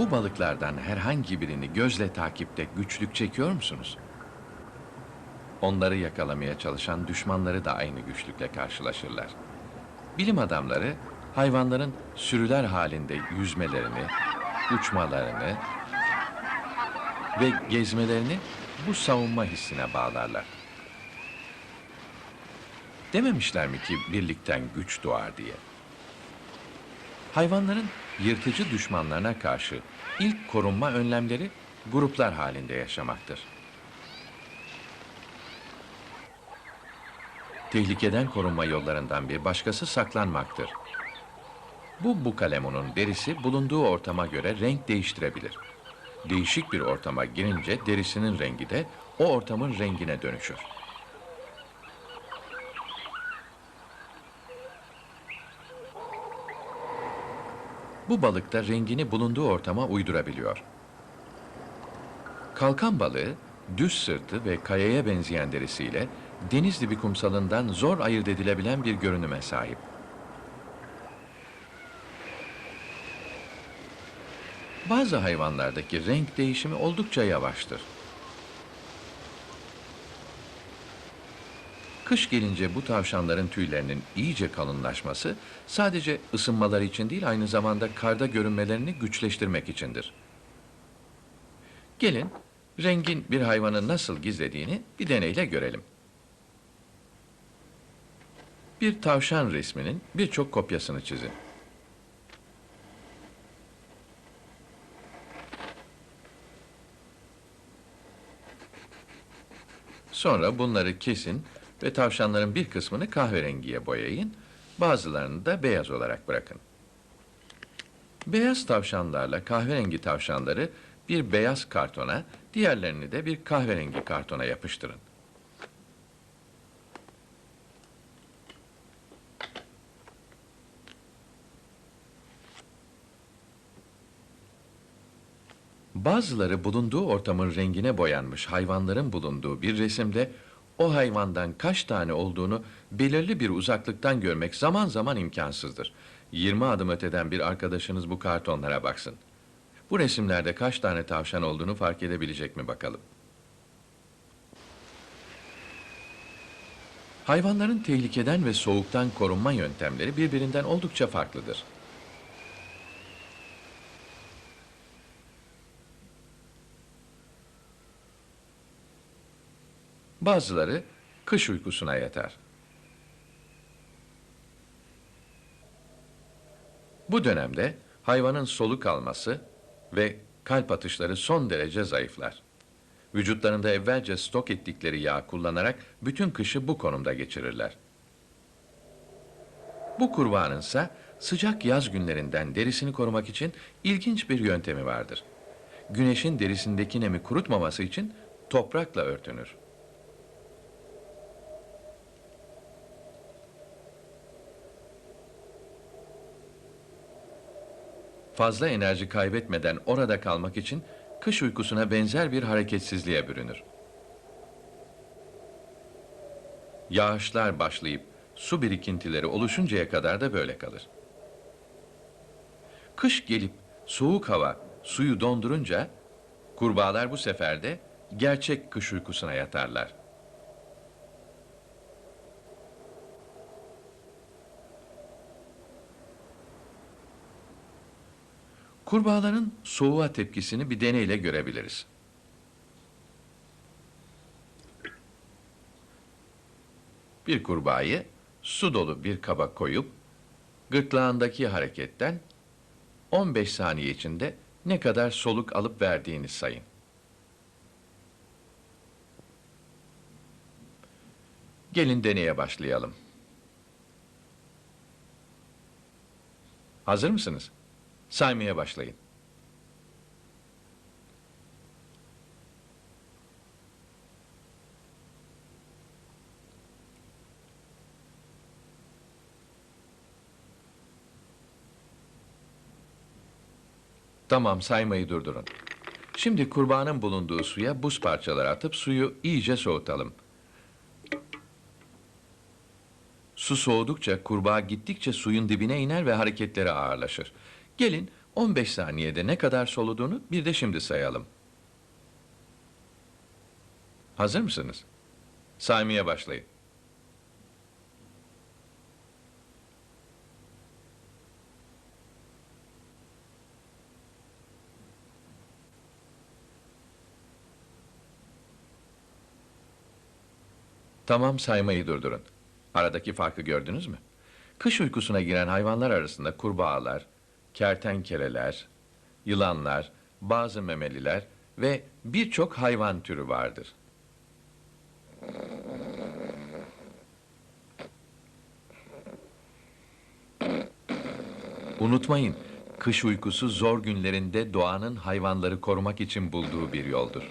Bu balıklardan herhangi birini gözle takipte güçlük çekiyor musunuz? Onları yakalamaya çalışan düşmanları da aynı güçlükle karşılaşırlar. Bilim adamları hayvanların sürüler halinde yüzmelerini, uçmalarını ve gezmelerini bu savunma hissine bağlarlar. Dememişler mi ki birlikten güç doğar diye? Hayvanların yırtıcı düşmanlarına karşı ilk korunma önlemleri gruplar halinde yaşamaktır. Tehlikeden korunma yollarından bir başkası saklanmaktır. Bu bukalemonun derisi bulunduğu ortama göre renk değiştirebilir. Değişik bir ortama girince derisinin rengi de o ortamın rengine dönüşür. Bu balık da rengini bulunduğu ortama uydurabiliyor. Kalkan balığı düz sırtı ve kayaya benzeyen derisiyle deniz dibi kumsalından zor ayırt edilebilen bir görünüme sahip. Bazı hayvanlardaki renk değişimi oldukça yavaştır. Kış gelince bu tavşanların tüylerinin iyice kalınlaşması sadece ısınmaları için değil aynı zamanda karda görünmelerini güçleştirmek içindir. Gelin rengin bir hayvanı nasıl gizlediğini bir deneyle görelim. Bir tavşan resminin birçok kopyasını çizin. Sonra bunları kesin ve tavşanların bir kısmını kahverengiye boyayın, bazılarını da beyaz olarak bırakın. Beyaz tavşanlarla kahverengi tavşanları bir beyaz kartona, diğerlerini de bir kahverengi kartona yapıştırın. Bazıları bulunduğu ortamın rengine boyanmış hayvanların bulunduğu bir resimde o hayvandan kaç tane olduğunu belirli bir uzaklıktan görmek zaman zaman imkansızdır. 20 adım öteden bir arkadaşınız bu kartonlara baksın. Bu resimlerde kaç tane tavşan olduğunu fark edebilecek mi bakalım? Hayvanların tehlikeden ve soğuktan korunma yöntemleri birbirinden oldukça farklıdır. Bazıları kış uykusuna yatar. Bu dönemde hayvanın soluk alması ve kalp atışları son derece zayıflar. Vücutlarında evvelce stok ettikleri yağ kullanarak bütün kışı bu konumda geçirirler. Bu kurbanın ise sıcak yaz günlerinden derisini korumak için ilginç bir yöntemi vardır. Güneşin derisindeki nemi kurutmaması için toprakla örtünür. Fazla enerji kaybetmeden orada kalmak için kış uykusuna benzer bir hareketsizliğe bürünür. Yağışlar başlayıp su birikintileri oluşuncaya kadar da böyle kalır. Kış gelip soğuk hava suyu dondurunca kurbağalar bu sefer de gerçek kış uykusuna yatarlar. Kurbağaların soğuğa tepkisini bir deneyle görebiliriz. Bir kurbağayı su dolu bir kaba koyup gırtlağındaki hareketten 15 saniye içinde ne kadar soluk alıp verdiğini sayın. Gelin deneye başlayalım. Hazır mısınız? Saymaya başlayın. Tamam, saymayı durdurun. Şimdi kurbanın bulunduğu suya buz parçaları atıp suyu iyice soğutalım. Su soğudukça kurbağa gittikçe suyun dibine iner ve hareketleri ağırlaşır. Gelin 15 saniyede ne kadar soluduğunu bir de şimdi sayalım. Hazır mısınız? Saymaya başlayın. Tamam saymayı durdurun. Aradaki farkı gördünüz mü? Kış uykusuna giren hayvanlar arasında kurbağalar, kertenkeleler, yılanlar, bazı memeliler ve birçok hayvan türü vardır. Unutmayın, kış uykusu zor günlerinde doğanın hayvanları korumak için bulduğu bir yoldur.